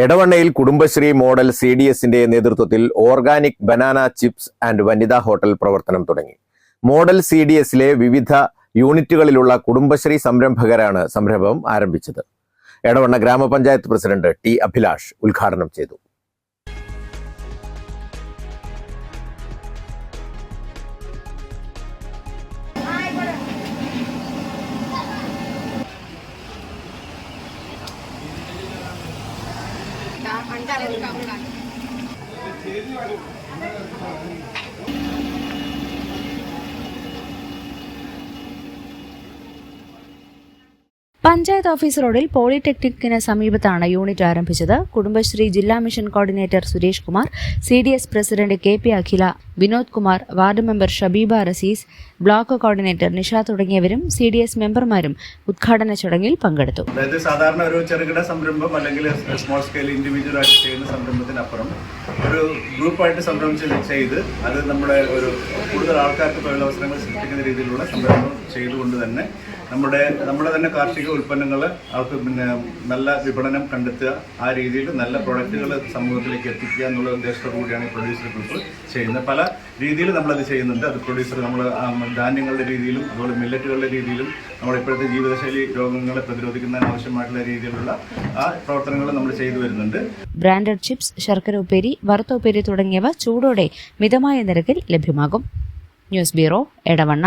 എടവണ്ണയിൽ Kudumbashree model C D എസിന്റെ നേതൃത്വത്തിൽ organic banana chips and വനിതാ ഹോട്ടൽ പ്രവർത്തനം തുടങ്ങി. മോഡൽ സി ഡി എസിലെ വിവിധ യൂണിറ്റുകളിലുള്ള കുടുംബശ്രീ സംരംഭകരാണ് സംരംഭം ആരംഭിച്ചത്. എടവണ്ണ ഗ്രാമപഞ്ചായത്ത് പ്രസിഡന്റ് ടി അഭിലാഷ് ഉദ്ഘാടനം ചെയ്തു. Kita. പഞ്ചായത്ത് ഓഫീസ് റോഡിൽ പോളിടെക്നിക്കിന് സമീപത്താണ് യൂണിറ്റ് ആരംഭിച്ചത്. കുടുംബശ്രീ ജില്ലാ mission coordinator Suresh Kumar C D S president K P Akhila Vinod Kumar ward member Shabeeba Razees block coordinator Nisha തുടങ്ങിയവരും സി ഡി എസ് മെമ്പർമാരും ഉദ്ഘാടന ചടങ്ങിൽ പങ്കെടുത്തു. അതായത് സാധാരണ ഒരു ചെറുകിട സംരംഭം അല്ലെങ്കിൽ സ്മോൾ സ്കെയിൽ ഇൻഡിവിജ്വൽ ആയിട്ട് ചെയ്യുന്ന സംരംഭത്തിനപ്പുറം ഒരു ഗ്രൂപ്പായിട്ട് സംരംഭം ചെയ്ത് അത് നമ്മുടെ ഒരു കൂടുതൽ ആൾക്കാർക്ക് തൊഴിലവസരങ്ങൾ സൃഷ്ടിക്കുന്ന രീതിയിലുള്ള സംരംഭം ചെയ്തുകൊണ്ട് തന്നെ നമ്മുടെ നമ്മുടെ തന്നെ കാർഷിക ഉൽപ്പന്നങ്ങൾ അവർക്ക് പിന്നെ നല്ല വിപണനം കണ്ടെത്തുക ആ രീതിയിൽ നല്ല പ്രൊഡക്റ്റുകൾ സമൂഹത്തിലേക്ക് എത്തിക്കുക എന്നുള്ള ഉദ്ദേശത്തോടു കൂടിയാണ് ഈ പ്രൊഡ്യൂസർ ഗ്രൂപ്പ് ചെയ്യുന്നത്. പല രീതിയിൽ നമ്മളത് ചെയ്യുന്നുണ്ട്. അത് പ്രൊഡ്യൂസർ നമ്മൾ ധാന്യങ്ങളുടെ രീതിയിലും അതുപോലെ മില്ലറ്റുകളുടെ രീതിയിലും നമ്മുടെ ഇപ്പോഴത്തെ ജീവിതശൈലി രോഗങ്ങളെ പ്രതിരോധിക്കുന്നതിന് ആവശ്യമായിട്ടുള്ള രീതിയിലുള്ള ആ പ്രവർത്തനങ്ങൾ നമ്മൾ ചെയ്തു വരുന്നുണ്ട്. ബ്രാൻഡഡ് ചിപ്സ് ശർക്കര ഉപ്പേരി വറുത്ത ഉപ്പേരി തുടങ്ങിയവ ചൂടോടെ മിതമായ നിരക്കിൽ ലഭ്യമാകും. News bureau Edavanna.